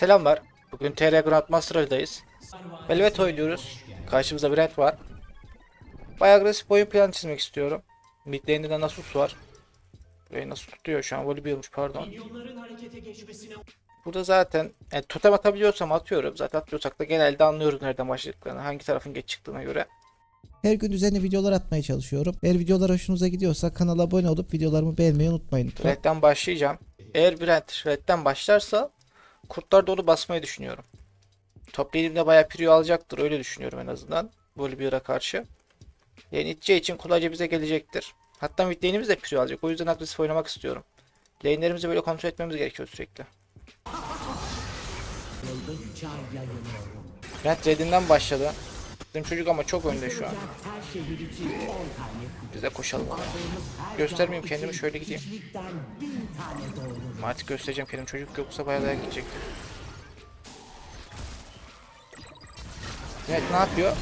Selamlar. Bugün TR Grandmaster'dayız. Velvet oynuyoruz. Karşımızda Brent var. Bayağı agresif oyun planı çizmek istiyorum. Mid lane'de de Nasus var. Burayı nasıl tutuyor şu an? Volibear'mış pardon. Burada zaten yani totem atabiliyorsam atıyorum. Zaten atmıyorsak da genelde anlıyoruz nereden başladıklarını. Hangi tarafın geç çıktığına göre. Her gün düzenli videolar atmaya çalışıyorum. Eğer videolar hoşunuza gidiyorsa kanala abone olup videolarımı beğenmeyi unutmayın lütfen. Red'den başlayacağım. Eğer Brent Red'den başlarsa kurtlar dolu basmayı düşünüyorum. Top lane'imde bayağı prio alacaktır öyle düşünüyorum en azından. Volibear'a karşı. Yani iteceği için kolayca bize gelecektir. Hatta mid lane'imiz de prio alacak. O yüzden agresif oynamak istiyorum. Lane'lerimizi böyle kontrol etmemiz gerekiyor sürekli. Brent Red'inden başladı. Bizim çocuk ama çok önde şu an. Biz de koşalım. Göstermeyeyim kendimi şöyle gideyim. Artık göstereceğim kendim çocuk yoksa bayağı dayak yiyecekti. Evet ne yapıyor?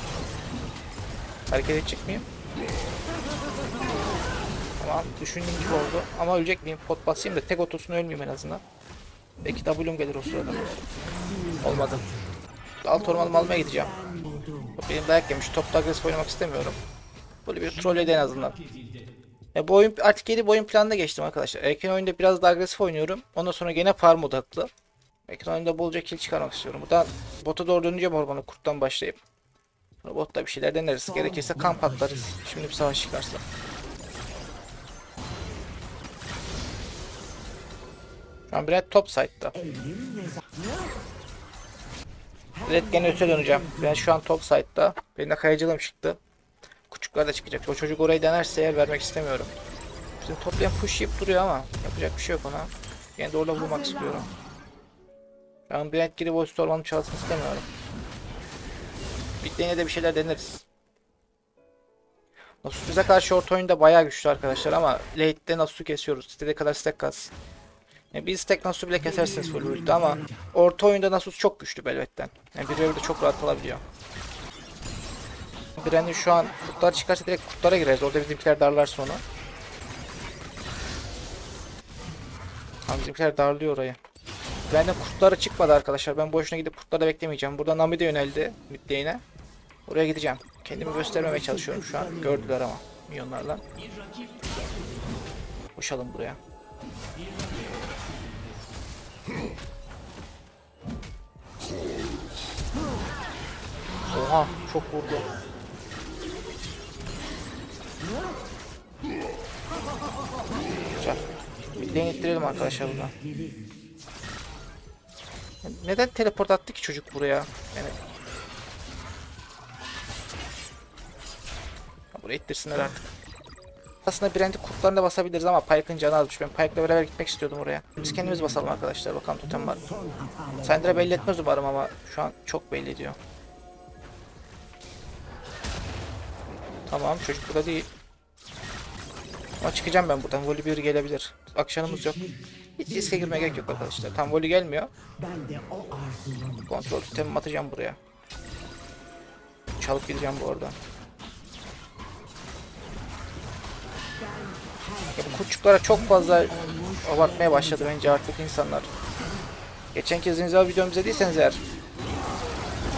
Hareket edecek miyim? Tamam düşündüğüm gibi oldu. Ama ölecek miyim? Pot basayım da tek otosunu ölmeyeyim en azından. Belki W'm gelir o sırada. Olmadı. Alt ormanımı almaya gideceğim. Benim dayak yemiş. Topta agresif oynamak istemiyorum. Böyle bir trolledi en azından. Ya bu oyun artık yeni bir oyun planına geçtim arkadaşlar. Erken oyunda biraz daha agresif oynuyorum. Ondan sonra gene farm odaklı. Erken oyunda bolca kill çıkarmak istiyorum. Buradan bota doğru döneceğim ormanı kurttan başlayıp. Sonra botta bir şeyler deneriz. Gerekirse kamp atlarız. Şimdi bir savaş çıkarsa. Şu an Brad top side'da. Red gene öte döneceğim. Ben şu an top side'da. Benim de kayıcılığım çıktı. Küçükler de çıkacak. O çocuk orayı denerse eğer vermek istemiyorum. Bizim toplayan push yiyip duruyor ama yapacak bir şey yok ona. Yine de orada vurmak istiyorum. Şu an Brent gidip o üstü ormanı çalsın istemiyorum. Bittiğine de bir şeyler deneriz. Nasus bize karşı orta oyunda bayağı güçlü arkadaşlar ama late'de Nasus'u kesiyoruz. İstediği kadar stack kalsın. Yani bir stack Nasus'u bile kesersiniz full ulti ama orta oyunda Nasus çok güçlü Belvet'ten. Yani bir de çok rahat alabiliyor. Brandon şu an kurtlar çıkarsa direkt kurtlara gireriz. Orada bizimkiler darlar sonra. Tamam bizimkiler darlıyor orayı. Brandon kurtları çıkmadı arkadaşlar. Ben boşuna gidip kurtları beklemeyeceğim. Burada Nami de yöneldi mid lane'e. Oraya gideceğim. Kendimi göstermemeye çalışıyorum şu an. Gördüler ama milyonlarla. Koşalım buraya. Oha çok vurdu. Güzel. Bir denettirelim arkadaşlar buradan. Neden teleport attı ki çocuk buraya? Yani... Buraya ittirsinler artık. Aslında Brand'i kurtlarına basabiliriz ama Pyke'ın canı azmış. Ben Pyke'la beraber gitmek istiyordum oraya. Biz kendimiz basalım arkadaşlar. Bakalım totem var mı? Syndra belli etmez umarım ama şu an çok belli ediyor. Tamam çocuk burada değil. Ama çıkacağım ben buradan. Voli bir gelebilir. Akşamımız yok. Hiç riske girmeye gerek yok arkadaşlar. Tam voli gelmiyor. Kontrol sistemimi atacağım buraya. Çalıp gideceğim bu arada. Ya bu kurtçuklara çok fazla abartmaya başladı bence artık insanlar. Geçen kez Zinzal videomu izlediyseniz eğer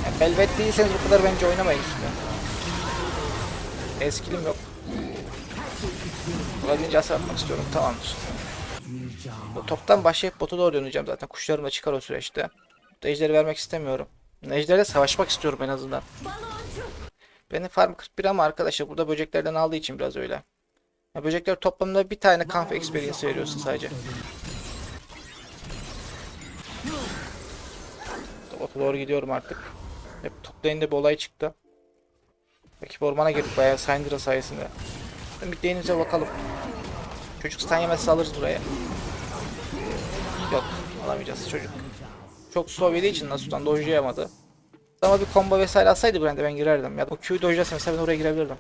yani Belvet değilseniz bu kadar bence oynamayın üstüne. Eskilim yok. Olabildiğince hasar atmak istiyorum. Tamamdır. Bu toptan başlayıp bota doğru döneceğim zaten. Kuşlarım da çıkar o süreçte. Ejderi vermek istemiyorum. Ejderle savaşmak istiyorum en azından. Benim farm 41 ama arkadaşlar burada böceklerden aldığı için biraz öyle. Ya böcekler toplamda bir tane kamp experience veriyorsun sadece. Bota doğru gidiyorum artık. Hep toplayında bir olay çıktı. Rakip ormana girdik bayağı Syndra sayesinde. Ümitlerinize bakalım. Çocuk stun yemezse alırız buraya. Yok alamayacağız çocuk. Çok slow yediği için Nasu'dan dojlayamadı. Ama bir combo vesaire alsaydı Brand'e ben girerdim. Ya da o Q'yu dojlasam mesela ben oraya girebilirdim.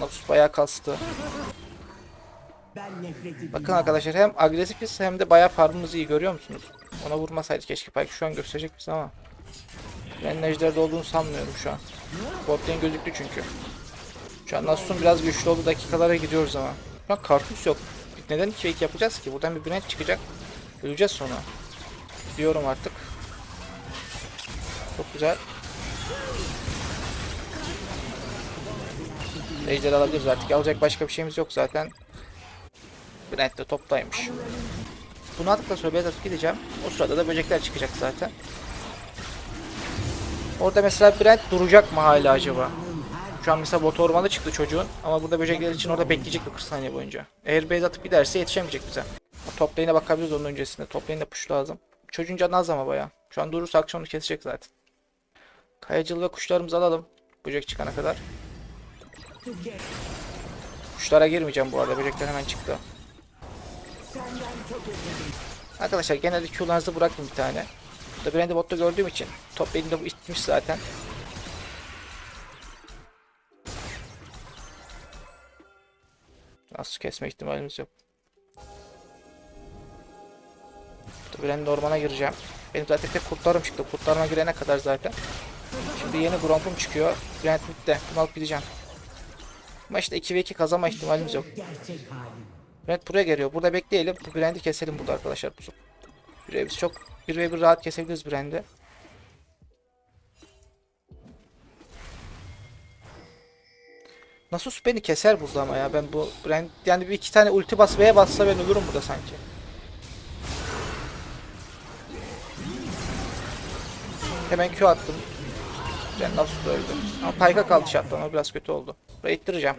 Nasus bayağı kastı. Bakın arkadaşlar hem agresifiz hem de bayağı farmımızı iyi görüyor musunuz? Ona vurmasaydı keşke belki şu an gösterecek bize ama. Ben ejderde olduğunu sanmıyorum şu an. Bot lane gözüktü çünkü. Şu an Nasus'un biraz güçlü olduğu dakikalara gidiyoruz ama. Şu an kartus yok. Neden iki fake yapacağız ki? Buradan bir brand çıkacak. Öleceğiz sonra. Diyorum artık. Çok güzel. Ejder alabiliriz artık. Alacak başka bir şeyimiz yok zaten. Brent de toptaymış. Bunu attıktan sonra beyaz atıp gideceğim. O sırada da böcekler çıkacak zaten. Orada mesela Brent duracak mı hala acaba? Şu an mesela bot ormanı çıktı çocuğun. Ama burada böcekler için orada bekleyecek bir 40 saniye boyunca. Eğer beyaz atıp giderse yetişemeyecek bize. Top lane'e bakabiliriz onun öncesinde. Top lane'de push lazım. Çocuğun canı az ama baya. Şu an durursa akşam onu kesecek zaten. Kayacıl ve kuşlarımızı alalım. Böcek çıkana kadar. Kuşlara girmeyeceğim bu arada. Böcekler hemen çıktı. Arkadaşlar genelde Q'larınızı bırakın bir tane. Burada Brand'i botta gördüğüm için top elinde itmiş zaten. Nasıl kesme ihtimalimiz yok. Burada Brand'le ormana gireceğim. Benim zaten tek kurtlarım çıktı. Kurtlarıma girene kadar zaten. Şimdi yeni Gromp'um çıkıyor. Brand midde. Bunu alıp gideceğim. Ama işte 2 ve 2 kazanma ihtimalimiz yok. Brand buraya geliyor. Burada bekleyelim. Bu Brand'i keselim burada arkadaşlar. Bu 1 ve biz çok 1 ve 1 rahat kesebiliriz Brand'i. Nasus beni keser burada ama ya ben bu Brand yani bir iki tane ulti basmaya bassa ben ölürüm burada sanki. Hemen Q attım. Ben Nasus da öldü. Ama Pyke'a kaldı şarttan o biraz kötü oldu. Burayı ittireceğim.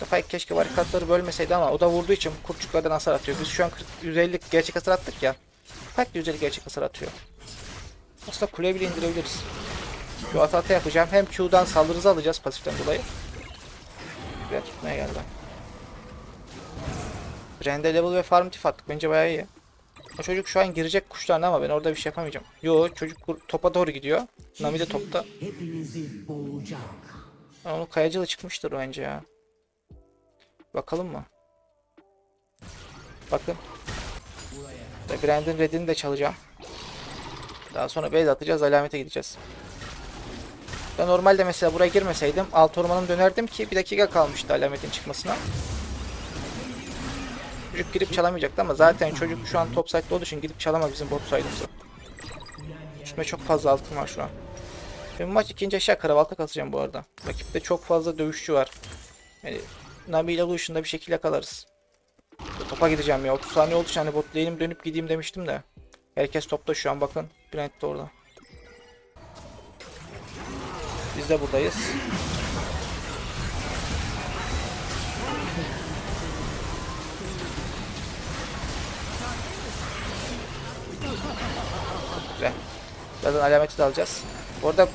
Da Pyke keşke barikatları bölmeseydi ama o da vurduğu için kurtçuklardan hasar atıyor. Biz şu an 40, 150 gerçek hasar attık ya. Pyke de 150 gerçek hasar atıyor. Aslında kuleye bile indirebiliriz. Q ata ata yapacağım. Hem Q'dan saldırızı alacağız pasiften dolayı. Buraya tutmaya geldi. Rende level ve farm tif attık. Bence bayağı iyi. O çocuk şu an girecek kuşlarına ama ben orada bir şey yapamayacağım. Yo çocuk topa doğru gidiyor. Nami de topta. Ha, Onun kayacılı çıkmıştır bence ya. Bakalım mı? Bakın. Ve Brandon Red'ini de çalacağım. Daha sonra base atacağız, alamete gideceğiz. Ben normalde mesela buraya girmeseydim alt ormanım dönerdim ki bir dakika kalmıştı alametin çıkmasına. Çocuk girip çalamayacaktı ama zaten çocuk şu an top side'da olduğu için gidip çalama bizim bot side'ımızı. Üstüme çok fazla altın var şu an. Bu maç ikinci aşağı karavalta kasacağım bu arada. Rakipte çok fazla dövüşçü var. Yani Nabi ile Lucian'da bir şekilde yakalarız. Topa gideceğim ya. 30 saniye oldu hani bot lane'im dönüp gideyim demiştim de. Herkes topta şu an bakın. Brent de orada. Biz de buradayız. Güzel. Birazdan alameti de alacağız. Bu arada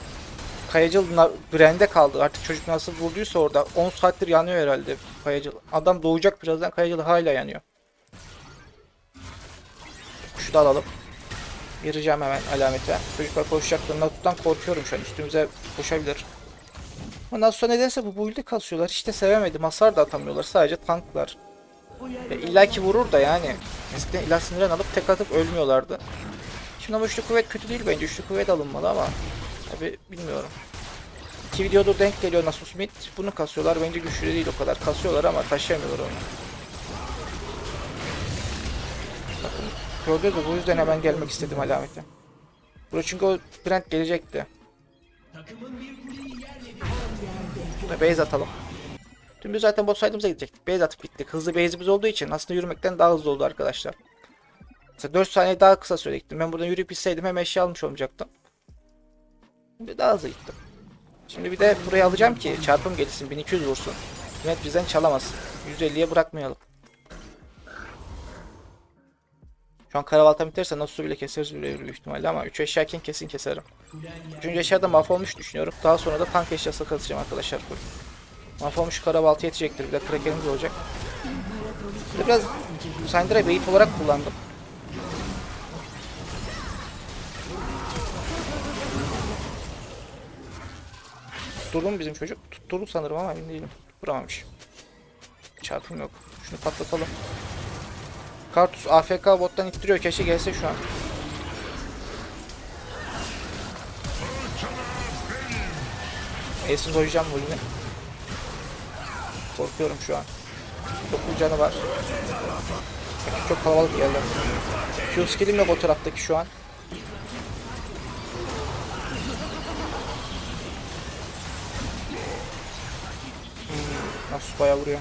Kayacıl Brand'e kaldı. Artık çocuk nasıl vurduysa orada 10 saattir yanıyor herhalde Kayacıl. Adam doğacak birazdan Kayacıl hala yanıyor. Şu da alalım. Gireceğim hemen alamete. Çocuklar koşacaktır. Natut'tan korkuyorum şu an. Üstümüze koşabilir. Ama Natut'a nedense bu build'i kasıyorlar. Hiç de sevemedim. Hasar da atamıyorlar. Sadece tanklar. E, İlla ki vurur da yani. Eskiden ilah siniren alıp tek atıp ölmüyorlardı. Şimdi ama üçlü kuvvet kötü değil bence. Üçlü kuvvet alınmalı ama. Tabi bilmiyorum. İki videoda denk geliyor Nasus Smith. Bunu kasıyorlar. Bence güçlü değil o kadar. Kasıyorlar ama taşıyamıyorlar onu. Bakın. Gördünüz? Bu yüzden hemen gelmek istedim alamete. Buraya çünkü o Brent gelecekti. Base atalım. Dün biz zaten bot side'ımıza gidecektik. Base atıp gittik. Hızlı base'imiz olduğu için aslında yürümekten daha hızlı oldu arkadaşlar. Mesela 4 saniye daha kısa süre. Ben buradan yürüyüp gitseydim hem eşya almış olmayacaktım. Şimdi daha hızlı gittim. Şimdi bir de buraya alacağım ki çarpım gelsin 1200 vursun. Hükümet bizden çalamaz. 150'ye bırakmayalım. Şu an karavalta biterse nasıl bile keseriz bile büyük ihtimalle ama 3 eşyayken kesin keserim. 3. eşyada mahvolmuş düşünüyorum. Daha sonra da tank eşyası kasacağım arkadaşlar. Mahvolmuş karabaltı yetecektir. Bir de krakerimiz olacak. Biraz Syndra'yı bait olarak kullandım. Tutturdu mu bizim çocuk? Tutturdu sanırım ama emin değilim. Vuramamış. Çarpım yok. Şunu patlatalım. Kartus AFK bottan ittiriyor. Keşke gelse şu an. Ace'in doyacağım bu yine. Korkuyorum şu an. Çok canı var. Çok kalabalık geldi. Q skill'im yok o taraftaki şu an. Nasus bayağı vuruyor.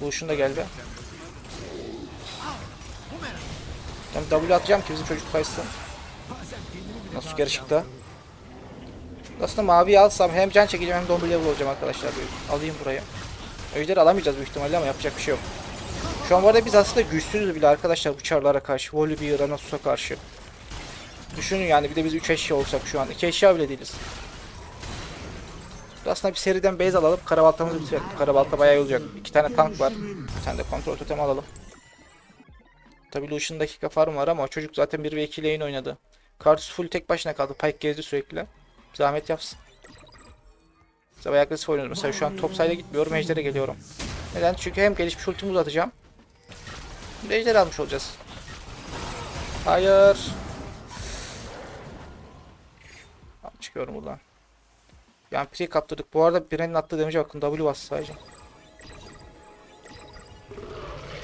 Buluşun da geldi. Ben W atacağım ki bizim çocuk kaysın. Nasus geri. Aslında maviyi alsam hem can çekeceğim hem de 11 level olacağım arkadaşlar. Alayım burayı. Öjderi alamayacağız büyük ihtimalle ama yapacak bir şey yok. Şu an bu arada biz aslında güçsüzüz bile arkadaşlar bu çarlara karşı. Volibear'a, Nasus'a karşı. Düşünün yani bir de biz 3 eşya olsak şu an. 2 eşya bile değiliz. Aslında bir seriden base alalım. Karabaltamızı bitirelim. Karabalta bayağı olacak. İki tane tank var. Bir tane de kontrol totemi alalım. Tabi Lucian'ın dakika farm var ama çocuk zaten 1 ve 2 lane oynadı. Kartus full tek başına kaldı. Pike gezdi sürekli. Zahmet yapsın. Biz bayağı agresif oynuyoruz. Mesela şu an top side'e gitmiyorum. Ejder'e geliyorum. Neden? Çünkü hem gelişmiş ultimi uzatacağım. Ejder almış olacağız. Hayır. Çıkıyorum buradan. Yani pre kaptırdık. Bu arada Biren'in attığı damage'e bakın. W bastı sadece.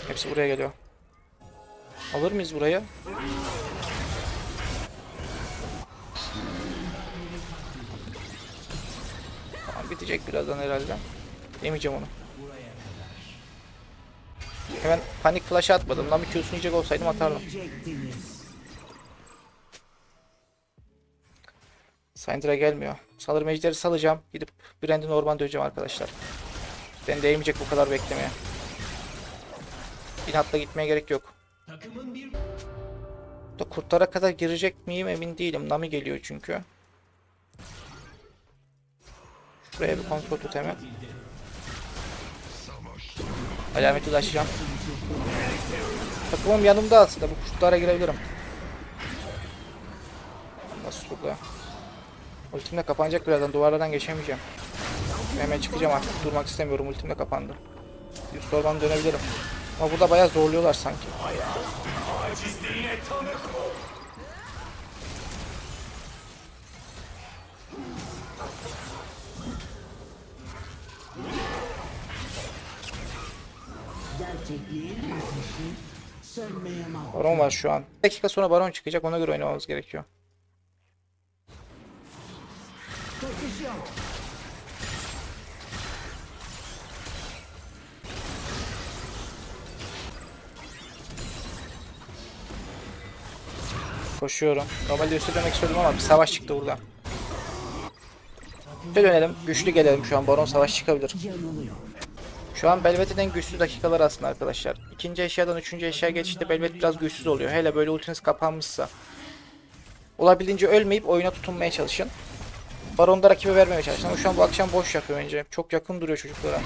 Hepsi buraya geliyor. Alır mıyız burayı? Tamam bitecek birazdan herhalde. Yemeyeceğim onu. Hemen panik flash atmadım. Lan bir Q'sunu yiyecek olsaydım atardım. Syndra gelmiyor. Sanırım ejderi salacağım. Gidip Brandon orman döneceğim arkadaşlar. Ben değmeyecek bu kadar beklemeye. İnatla gitmeye gerek yok. Da kurtlara kadar girecek miyim emin değilim. Nami geliyor çünkü. Şuraya bir kontrol tut hemen. Alameti ulaşacağım. Takımım yanımda aslında. Bu kurtlara girebilirim. Nasıl burada? Ultimle kapanacak birazdan. Duvarlardan geçemeyeceğim. Hemen çıkacağım artık. Durmak istemiyorum. Ultimle kapandı. Üst orman dönebilirim. Ama burada bayağı zorluyorlar sanki. Baron var şu an. Bir dakika sonra baron çıkacak. Ona göre oynamamız gerekiyor. Koşuyorum. Normalde üste dönmek istiyordum ama bir savaş çıktı burada. Üste dönelim. Güçlü gelelim şu an. Baron savaş çıkabilir. Şu an Belvet'in en güçlü dakikalar aslında arkadaşlar. İkinci eşyadan üçüncü eşya geçişte Belvet biraz güçsüz oluyor. Hele böyle ultiniz kapanmışsa. Olabildiğince ölmeyip oyuna tutunmaya çalışın. Baron'da rakibe vermemeye çalışın. Ama şu an bu akşam boş yapıyor bence. Çok yakın duruyor çocuklara.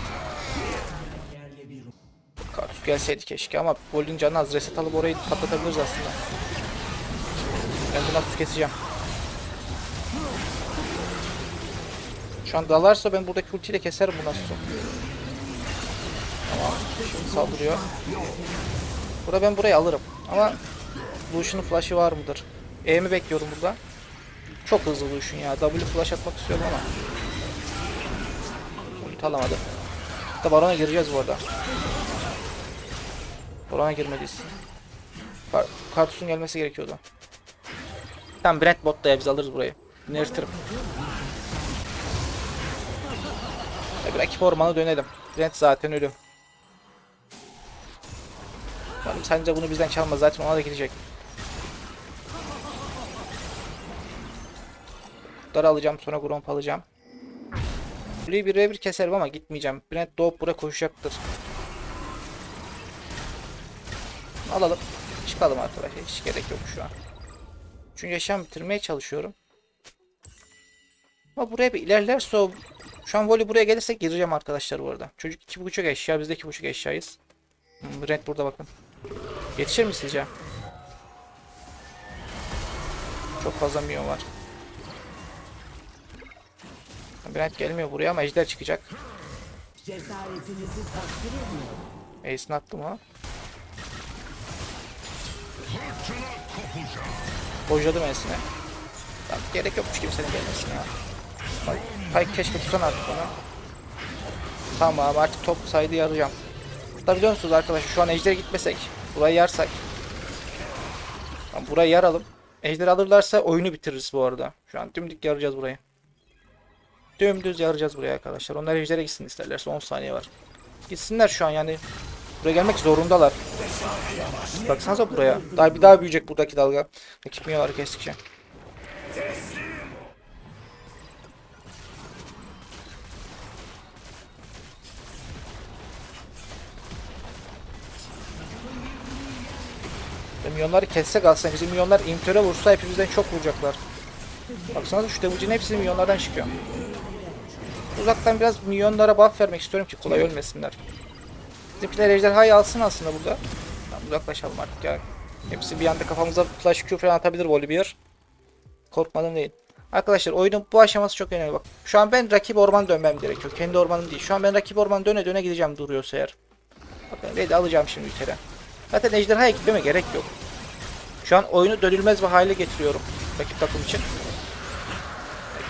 Kartus gelseydi keşke ama Bolin canı az. Reset alıp orayı patlatabiliriz aslında. Ben bunu Nasus keseceğim. Şu an dalarsa ben buradaki ultiyle keserim bu Nasus'u. Tamam. Şimdi saldırıyor. Burada ben burayı alırım. Ama Lucian'ın flash'ı var mıdır? E'mi bekliyorum burada. Çok hızlı Lucian ya. W flash atmak istiyorum ama. Ulti alamadı. Hatta Baron'a gireceğiz bu arada. Baron'a girmeliyiz. Kar Kartus'un gelmesi gerekiyordu. Tamam Brent bot da biz alırız burayı. Nertirim. Rakip ormana dönelim. Brent zaten ölü. Umarım sence bunu bizden çalmaz zaten ona da gidecek. Kurtları alacağım sonra Gromp alacağım. Burayı bir bir keserim ama gitmeyeceğim. Brent doğup buraya koşacaktır. Alalım. Çıkalım arkadaşlar. Hiç gerek yok şu an. Çünkü yaşam bitirmeye çalışıyorum. Ama buraya bir ilerlerse o... Şu an voley buraya gelirse gireceğim arkadaşlar bu arada. Çocuk iki buçuk eşya. Biz de iki buçuk eşyayız. Hmm, Brent burada bakın. Yetişir mi sizce? Çok fazla milyon var. Brent gelmiyor buraya ama ejder çıkacak. Cesaretinizi. Ace'ini attım ha. Bojladım. Tamam, gerek yokmuş kimsenin gelmesine ya. Ay, Pike keşke tutsan artık onu. Tamam artık top saydı yarayacağım. Hatta biliyor musunuz arkadaşlar şu an ejdere gitmesek. Burayı yarsak. Burayı yaralım. Ejder alırlarsa oyunu bitiririz bu arada. Şu an dümdük yarayacağız burayı. Dümdüz yarayacağız buraya arkadaşlar. Onlar ejdere gitsin isterlerse 10 saniye var. Gitsinler şu an yani. Buraya gelmek zorundalar. Baksanıza buraya. Daha bir daha büyüyecek buradaki dalga. Rakip miyaları kestikçe. Milyonları kessek aslında bizim milyonlar imtöre vursa hepimizden çok vuracaklar. Baksanıza şu devucun hepsi milyonlardan çıkıyor. Uzaktan biraz milyonlara buff vermek istiyorum ki kolay ölmesinler. Bizimkiler ejderhayı alsın aslında burada. Tamam, uzaklaşalım artık ya. Hepsi bir anda kafamıza flash Q falan atabilir Volibear. Korkmadım değil. Arkadaşlar oyunun bu aşaması çok önemli bak. Şu an ben rakip orman dönmem gerekiyor. Kendi ormanım değil. Şu an ben rakip orman döne döne gideceğim duruyorsa eğer. Bakın Red'i alacağım şimdi kere. Zaten ejderhaya gitmeme gerek yok. Şu an oyunu dönülmez bir hale getiriyorum. Rakip takım için.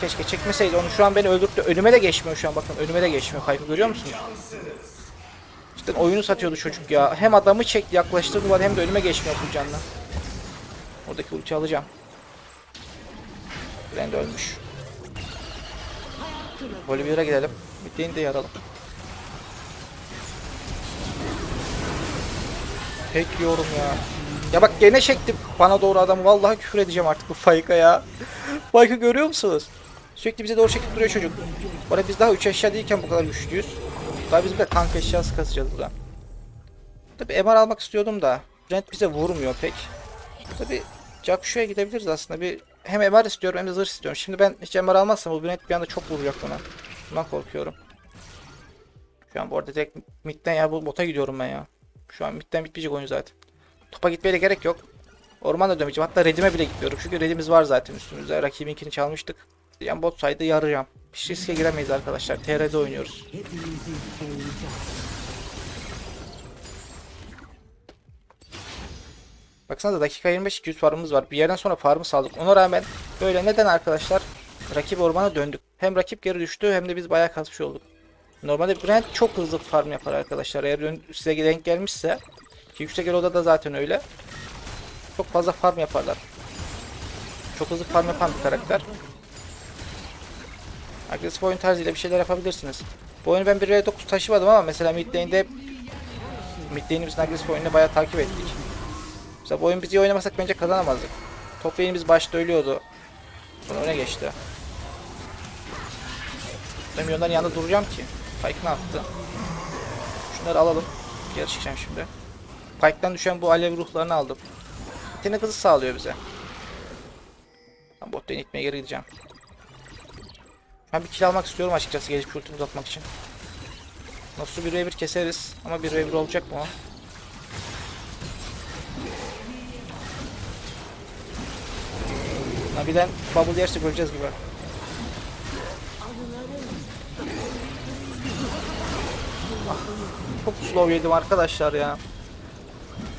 Keşke çekmeseydi onu. Şu an beni öldürttü. Önüme de geçmiyor şu an bakın. Önüme de geçmiyor. Kaykı görüyor musunuz? İşte oyunu satıyordu çocuk ya. Hem adamı çekti yaklaştırdı var hem de önüme geçmiyor bu canla. Oradaki ulti alacağım. Brand ölmüş. Bolivya'ya gidelim. Midlane'i de yaralım. Tek yiyorum ya. Ya bak gene çektim bana doğru adamı. Vallahi küfür edeceğim artık bu Fayk'a ya. Fayk'ı görüyor musunuz? Sürekli bize doğru çekip duruyor çocuk. Bu biz daha 3 eşya değilken bu kadar güçlüyüz. Daha bizim de tank eşyası kasacağız burada. Tabi MR almak istiyordum da. Brent bize vurmuyor pek. Tabi Jakushu'ya gidebiliriz aslında. Bir hem MR istiyorum hem de zırh istiyorum. Şimdi ben hiç MR almazsam bu Brent bir anda çok vuracak bana. Bundan korkuyorum. Şu an bu arada direkt midden ya bu bota gidiyorum ben ya. Şu an midden bitmeyecek oyun zaten. Topa gitmeye de gerek yok. Ormanda dönmeyeceğim. Hatta redime bile gitmiyorum. Çünkü redimiz var zaten üstümüzde. Rakibinkini çalmıştık. Yani bot sayıda yarayacağım. Hiç riske giremeyiz arkadaşlar. TR'de oynuyoruz. Koruyacak. Baksanıza dakika 25 200 farmımız var. Bir yerden sonra farmı saldık. Ona rağmen böyle neden arkadaşlar? Rakip ormana döndük. Hem rakip geri düştü hem de biz bayağı kasmış olduk. Normalde Brent çok hızlı farm yapar arkadaşlar. Eğer size denk gelmişse ki yüksek eloda da zaten öyle. Çok fazla farm yaparlar. Çok hızlı farm yapan bir karakter. Agresif oyun tarzıyla bir şeyler yapabilirsiniz. Bu oyunu ben bir R9 taşımadım ama mesela mid lane'de mid lane'imizin agresif oyununu bayağı takip ettik. Mesela bu oyun biz iyi oynamasak bence kazanamazdık. Top lane'imiz başta ölüyordu. Sonra öne geçti. Ben milyonların yanında duracağım ki. Pike ne yaptı? Şunları alalım. Geri çıkacağım şimdi. Pike'dan düşen bu alev ruhlarını aldım. Yetenek hızı sağlıyor bize. Ben bot lane itmeye geri gideceğim. Ben bir kill almak istiyorum açıkçası gelip ultimi uzatmak için. Nasıl bir v 1 keseriz ama bir v 1 olacak mı o? Nabilen bubble yersek öleceğiz gibi. Ah, çok slow yedim arkadaşlar ya.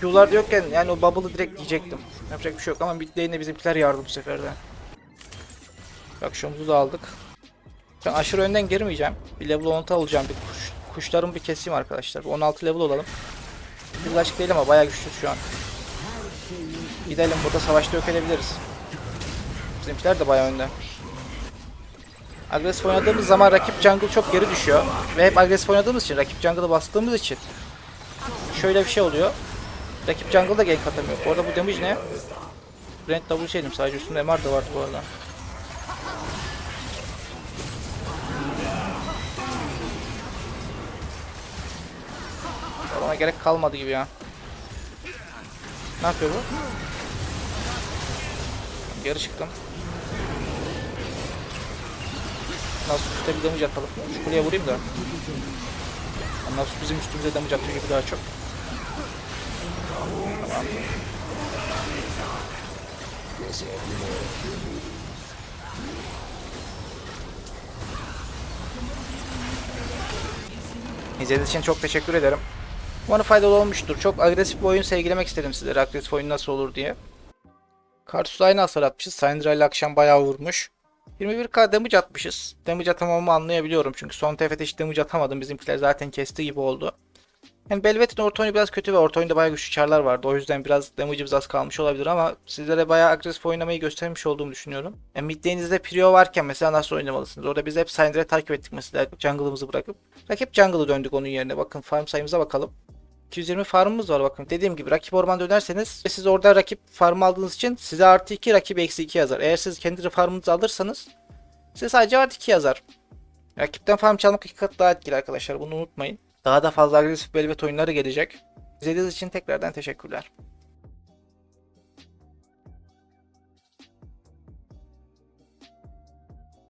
Q'lar yokken yani o bubble'ı direkt yiyecektim. Yapacak bir şey yok ama mid lane'de bizimkiler yardı bu sefer de. Bak şumuzu da aldık. Ben aşırı önden girmeyeceğim. Bir level 16 alacağım. Bir kuş, kuşlarımı bir keseyim arkadaşlar. Bir 16 level olalım. Açık değil ama bayağı güçlü şu an. Gidelim burada savaşta yok edebiliriz. Bizimkiler de bayağı önde. Agresif oynadığımız zaman rakip jungle çok geri düşüyor. Ve hep agresif oynadığımız için, rakip jungle'ı bastığımız için şöyle bir şey oluyor. Rakip jungle da gank atamıyor. Bu arada bu damage ne? Brent W yedim sadece üstünde MR da vardı bu arada. Ona gerek kalmadı gibi ya. Ne yapıyor bu? Geri çıktım. Nasıl üstte bir damage atalım. Şu kuleye vurayım da. Nasıl bizim üstümüze damage atıyor gibi daha çok. Tamam. İzlediğiniz için çok teşekkür ederim. Umarım faydalı olmuştur. Çok agresif bir oyun sergilemek istedim sizlere. Agresif oyun nasıl olur diye. Kartus aynı hasar atmışız. Syndra ile akşam bayağı vurmuş. 21k damage atmışız. Damage atamamamı anlayabiliyorum çünkü son TFT hiç damage atamadım. Bizimkiler zaten kesti gibi oldu. Yani Belvet'in orta oyunu biraz kötü ve orta oyunda bayağı güçlü çarlar vardı. O yüzden biraz damage'ımız az kalmış olabilir ama sizlere bayağı agresif oynamayı göstermiş olduğumu düşünüyorum. Yani mid lane'inizde Prio varken mesela nasıl oynamalısınız? Orada biz hep Syndra'yı takip ettik mesela jungle'ımızı bırakıp. Rakip jungle'ı döndük onun yerine. Bakın farm sayımıza bakalım. 220 farmımız var bakın. Dediğim gibi rakip orman dönerseniz siz orada rakip farm aldığınız için size artı 2 rakip eksi 2 yazar. Eğer siz kendi farmınızı alırsanız size sadece artı 2 yazar. Rakipten farm çalmak iki kat daha etkili arkadaşlar bunu unutmayın. Daha da fazla agresif velvet oyunları gelecek. İzlediğiniz için tekrardan teşekkürler.